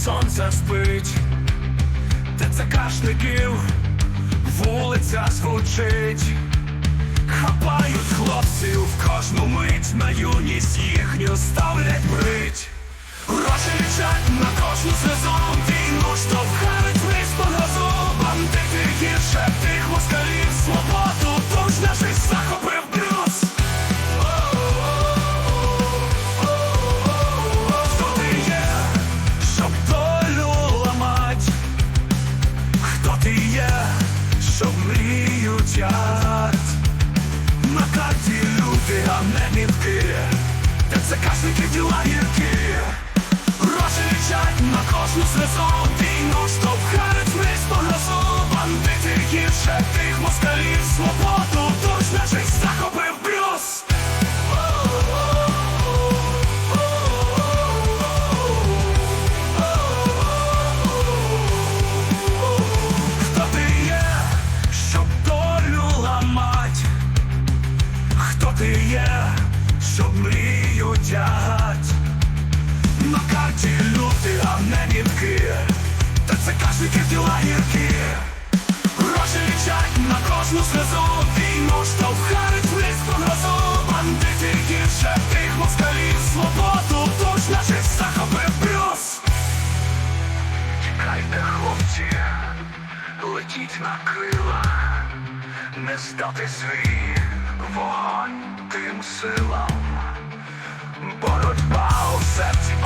все спить, ТЦКшників вулиця звучить, хапають хлопців в кожну мить на юність їхню ставлять брить. Гроші лічать на кожну сльозу мрію? На карті люди, а не мітки кашники, діла гірки Гроші на кожну сезон Війну є, щоб мрію тягать? На карті люди, а не мітки Та це кашники діла гіркі Гроші лічать на кожну сльозу. Війну штовхають вниз по грозу Бандити гірше тих москалів. Свободу тож наших захопив брюс Чекайте, хлопці, летіть на крила. Не здати свій силам. Боротьба у серці